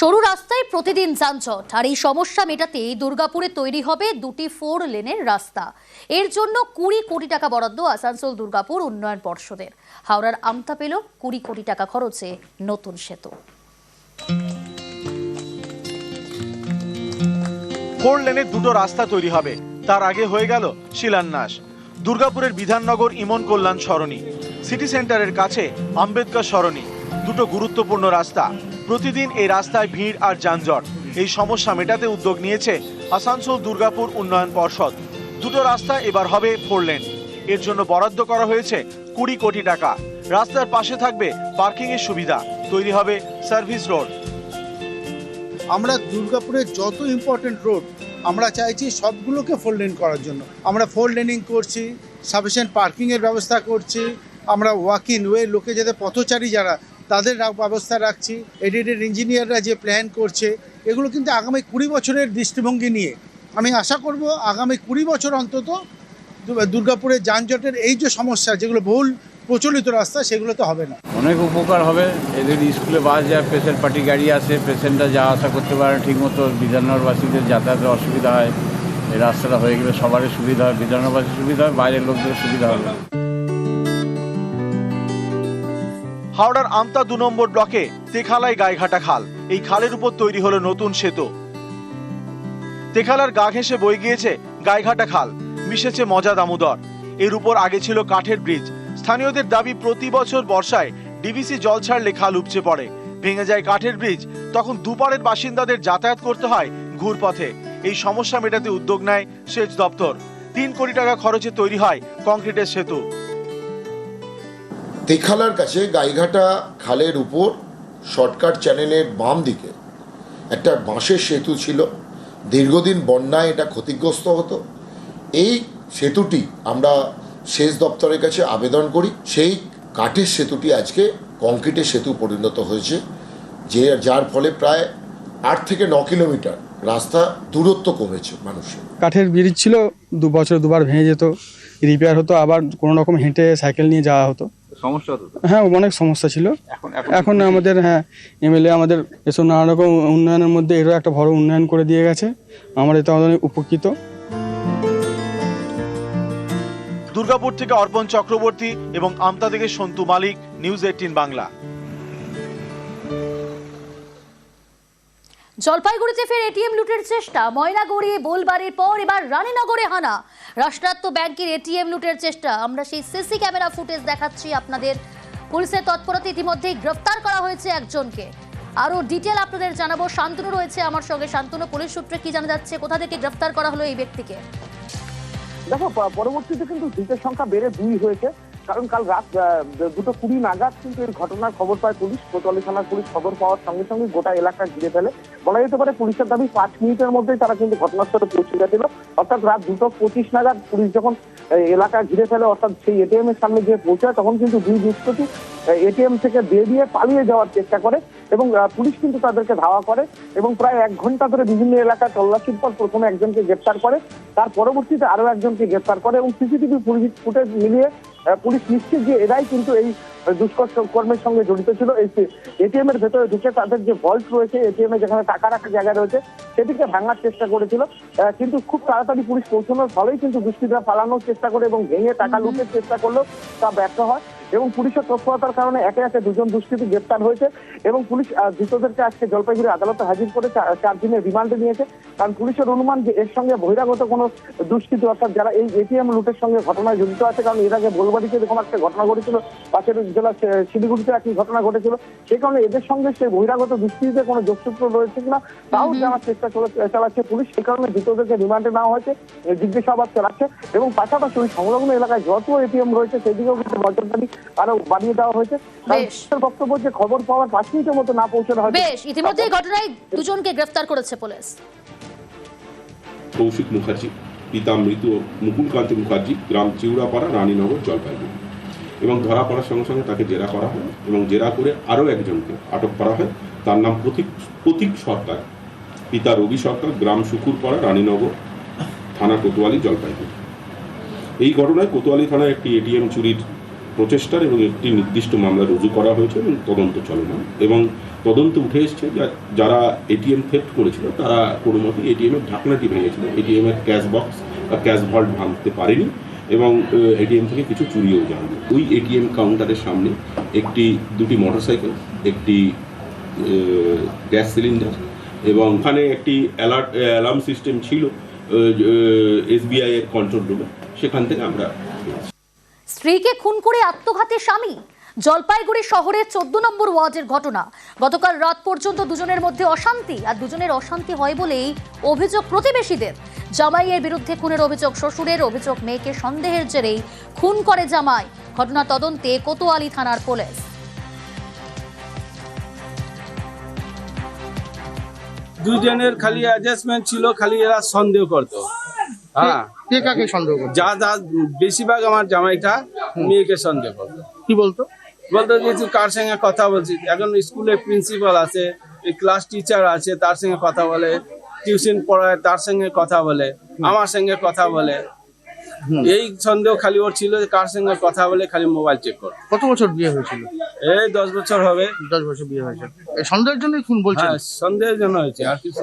সরু রাস্তায় প্রতিদিন যানজট। আর এই সমস্যা মেটাতে দুর্গাপুরে তৈরি হবে দুটি ফোর লেনের রাস্তা। এর জন্য কুড়ি কোটি টাকা বরাদ্দ আসানসোল দুর্গাপুর উন্নয়ন পর্ষদের। হাওড়ার আমতা পেল কুড়ি কোটি টাকা খরচে নতুন সেতু। ফোর লেনের দুটো রাস্তা তৈরি হবে। তার আগে হয়ে গেল শিলান্যাস। দুর্গাপুরের বিধাননগর ইমন কল্যাণ সরণি। সিটি সেন্টারের কাছে আম্বেদকর সরণি। দুটো গুরুত্বপূর্ণ রাস্তা। প্রতিদিন এই রাস্তায় ভিড় আর যানজট। এই সমস্যা মেটাতে উদ্যোগ নিয়েছে আসানসোল দুর্গাপুর উন্নয়ন পর্ষদ। দুটো রাস্তা এবার হবে ফোর লেন। এর জন্য বরাদ্দ করা হয়েছে কুড়ি কোটি টাকা। রাস্তার পাশে থাকবে পার্কিং এর সুবিধা। তৈরি হবে সার্ভিস রোড। আমরা দুর্গাপুরের যত ইম্পর্টেন্ট রোড আমরা চাইছি সবগুলোকে ফোর লেন করার জন্য। আমরা ফোর লেনিং করছি সাফিসিয়েন্ট পার্কিংয়ের ব্যবস্থা করছি, আমরা ওয়াকিং ওয়ে লোকে যাতে পথচারী যারা তাদের ব্যবস্থা রাখছি, এডিটেড ইঞ্জিনিয়াররা যে প্ল্যান করছে, এগুলো কিন্তু আগামী কুড়ি বছরের দৃষ্টিভঙ্গি নিয়ে। আমি আশা করব আগামী কুড়ি বছর অন্তত দুর্গাপুরের যানজটের এই যে সমস্যা, যেগুলো বহুল প্রচলিত রাস্তা, সেগুলো তো হবে না। অনেক উপকার হবে। এদের স্কুলে বাস যায়, পেশেন্ট পার্টি গাড়ি আসে, পেশেন্টরা যাওয়া আসা করতে পারে, ঠিকমতো বিধাননগরবাসীদের যাতায়াতের অসুবিধা হয়, এই রাস্তাটা হয়ে গেলে সবারই সুবিধা হয় বিধাননগরবাসীর সুবিধা হয়, বাইরের লোকদের সুবিধা হবে। হাওড়ার আমতা দু নম্বর ব্লকে তেখালায় গায়েঘাটা খাল। এই খালের উপর তৈরি হলো নতুন সেতু। তেখালার গা ঘেঁষে বয়ে গিয়েছে গায়েঘাটা খাল। মিশেছে মজা দামোদর। এর উপর আগে ছিল কাঠের ব্রিজ। স্থানীয়দের দাবি প্রতি বছর বর্ষায় ডিভিসি জল ছাড়লে খাল উপচে পড়ে। ভেঙে যায় কাঠের ব্রিজ। তখন দুপারের বাসিন্দাদের যাতায়াত করতে হয় ঘুরপথে। এই সমস্যা মেটাতে উদ্যোগ নেয় সেচ দপ্তর। তিন কোটি টাকা খরচে তৈরি হয় কংক্রিটের সেতু। তেখালার কাছে গাইঘাটা খালের উপর শর্টকাট চ্যানেলের বাম দিকে একটা বাঁশের সেতু ছিল। দীর্ঘদিন বন্যায় এটা ক্ষতিগ্রস্ত হতো। এই সেতুটি আমরা সেচ দপ্তরের কাছে আবেদন করি। সেই কাঠের সেতুটি আজকে কংক্রিটের সেতু পরিণত হয়েছে, যে যার ফলে প্রায় আট থেকে ন কিলোমিটার রাস্তা দূরত্ব কমেছে মানুষের। কাঠের ব্রিজ ছিল, দু বছর দুবার ভেঙে যেত রিপেয়ার হতো, আবার কোনো রকম হেঁটে সাইকেল নিয়ে যাওয়া হতো। সমস্যা হতো হ্যাঁ অনেক সমস্যা ছিল। এখন এখন আমাদের হ্যাঁ এমএলএ আমাদের এসব নানা রকম উন্নয়নের মধ্যে এরও একটা বড় উন্নয়ন করে দিয়ে গেছে। আমরা এটা অনেক উপকৃত। দুর্গাপুর থেকে অর্পণ চক্রবর্তী এবং আমতা থেকে সন্তু মালিক নিউজ এইটিন বাংলা। জলপাইগুড়িতে ফের এটিএম লুটের চেষ্টা। ময়না গড়িয়ে বোলবাড়ির পর এবার রানীনগরে হানা। রাষ্ট্রায়ত্ত ব্যাংকের এটিএম লুটের চেষ্টা। আমরা সেই সিসি ক্যামেরা ফুটেজ দেখাচ্ছি আপনাদের। পুলিশের তৎপরতা ইতিমধ্যেই গ্রেফতার করা হয়েছে একজনকে। আরও ডিটেল আপনাদের জানাব। শান্তনু রয়েছে আমার সঙ্গে। শান্তনু, পুলিশ সূত্রে কি জানা যাচ্ছে? কোথা থেকে গ্রেফতার করা হলো এই ব্যক্তিকে? দেখো পরবর্তীতে কিন্তু ধৃতের সংখ্যা বেড়ে দুই হয়েছে। কারণ কাল রাত দুটো কুড়ি নাগাদ কিন্তু এই ঘটনার খবর পায় পুলিশ। কোতোয়ালি থানার পুলিশ খবর পাওয়ার সঙ্গে সঙ্গে গোটা এলাকা ঘিরে ফেলে। বলা যেতে পারে পুলিশের দাবি পাঁচ মিনিটের মধ্যেই তারা কিন্তু ঘটনাস্থলে পৌঁছে গেছিল। অর্থাৎ রাত দুটো পঁচিশ নাগাদ পুলিশ যখন এলাকা ঘিরে ফেলে, অর্থাৎ সেই এটিএম এর সামনে গিয়ে পৌঁছায়, তখন কিন্তু দুই দুষ্কৃতী এটিএম থেকে বেরিয়ে পালিয়ে যাওয়ার চেষ্টা করে এবং পুলিশ কিন্তু তাদেরকে ধাওয়া করে এবং প্রায় এক ঘণ্টা ধরে বিভিন্ন এলাকায় তল্লাশির পর প্রথমে একজনকে গ্রেপ্তার করে, তার পরবর্তীতে আরও একজনকে গ্রেপ্তার করে এবং সিসিটিভি ফুটেজ মিলিয়ে পুলিশ নিশ্চিত যে এরাই কিন্তু এই দুষ্কর্মের সঙ্গে জড়িত ছিল। এই এটিএম এর ভেতরে ঢুকে তাদের যে ভল্ট রয়েছে এটিএম এ যেখানে টাকা রাখার জায়গা রয়েছে সেটিকে ভাঙার চেষ্টা করেছিল। কিন্তু খুব তাড়াতাড়ি পুলিশ পৌঁছানোর ফলেই কিন্তু দুষ্কৃতীরা পালানোর চেষ্টা করে এবং ভেঙে টাকা লুটের চেষ্টা করলেও তা ব্যর্থ হয়। এবং পুলিশের তৎপরতার কারণে একে একে দুজন দুষ্কৃতী গ্রেপ্তার হয়েছে এবং পুলিশ ধৃতদেরকে আজকে জলপাইগুড়ি আদালতে হাজির করে চার দিনের রিমান্ডে নিয়েছে। কারণ পুলিশের অনুমান যে এর সঙ্গে বহিরাগত কোনো দুষ্কৃতী অর্থাৎ যারা এই এটিএম লুটের সঙ্গে ঘটনায় জড়িত আছে কারণ এর আগে বোলবাড়িতে এরকম একটা ঘটনা ঘটেছিল পাশের জেলা শিলিগুড়িতে একই ঘটনা ঘটেছিল। সেই কারণে এদের সঙ্গে সেই বহিরাগত দুষ্কৃতীতে কোনো যোগসূত্র রয়েছে কিনা তাও জানার চেষ্টা চলে- চালাচ্ছে পুলিশ। সেই কারণে ধৃতদেরকে রিমান্ডে নেওয়া হয়েছে জিজ্ঞাসাবাদ চালাচ্ছে এবং পাশাপাশি ওই সংলগ্ন এলাকায় যত এটিএম রয়েছে সেদিকেও কিন্তু নজরদারি আরও বাড়িয়ে দেওয়া হয়েছে। বক্তব্য যে খবর পাওয়ার পাঁচ মিনিটের মতো না পৌঁছানো হয় বেশ ইতিমধ্যে ঘটনায় দুজনকে গ্রেফতার করেছে পুলিশ। কৌশিক মুখার্জি পিতা মৃত মুকুলকান্তি মুখার্জি গ্রাম চিউড়াপাড়া রানীনগর জলপাইগুড়ি। এবং ধরা পড়ার সঙ্গে সঙ্গে তাকে জেরা করা হয় এবং জেরা করে আরও একজনকে আটক করা হয়। তার নাম প্রতীক প্রতীক সরকার। পিতা রবি সরকার গ্রাম শুকুরপাড়া রানীনগর থানা কোতোয়ালি জলপাইগুড়ি। এই ঘটনায় কোতোয়ালি থানায় একটি এটিএম চুরির প্রচেষ্টার এবং একটি নির্দিষ্ট মামলা রুজু করা হয়েছে এবং তদন্ত চলমান। এবং তদন্ত উঠে এসছে যারা এটিএম থেফট করেছিল, তারা কোনো মতে এটিএমের ঢাকনাটি ভেঙেছিল এটিএমের ক্যাশ বক্স বা ক্যাশ ভল্ট ভাঙতে পারেনি এবং এটিএম থেকে কিছু চুরিও যায়নি। ওই এটিএম কাউন্টারের সামনে একটি, দুটি মোটরসাইকেল, একটি গ্যাস সিলিন্ডার এবং ওখানে একটি অ্যালার্ট, অ্যালার্ম সিস্টেম ছিল এসবিআই এর কন্ট্রোল রুমে। সেখান থেকে আমরা। স্ত্রীকে খুন করে আত্মঘাতী স্বামী। জলপাইগুড়ি শহরের চোদ্দ নম্বর ওয়ার্ডের ঘটনা। গতকাল রাত পর্যন্ত দুজনের মধ্যে অশান্তি, আর দুজনের অশান্তি হয় বলেই অভিযোগ প্রতিবেশীদের। জামাইয়ের বিরুদ্ধে খুনের অভিযোগ, শ্বশুরের অভিযোগ, মেয়েকে সন্দেহের জেরেই খুন করে জামাই। ঘটনা তদন্তে কোতোয়ালি থানার পুলিশ। দুজনের খালি অ্যাডজাস্টমেন্ট ছিল, খালি এরা সন্দেহ করতো। হ্যাঁ। কে কাকে সন্দেহ করতো যা যা বেশিরভাগ আমার জামাইটা মেয়েকে সন্দেহ করতো কি বলতো? বলতো যে তুই কার সঙ্গে কথা বলছিস? এখন স্কুলে প্রিন্সিপাল আছে ক্লাস টিচার আছে তার সঙ্গে কথা বলে টিউশন পড়ায় তার সঙ্গে কথা বলে আমার সঙ্গে কথা বলে। এই সন্দেহ খালি ওর ছিল কার সঙ্গে কথা বলে খালি মোবাইল চেক কর কত বছর বিয়ে হয়েছিল? এই দশ বছর হবে। দশ বছর বিয়ে হয়েছে। সন্দেহের খুন বলছেন? হ্যাঁ সন্দেহের জন্য হয়েছে আর কিছু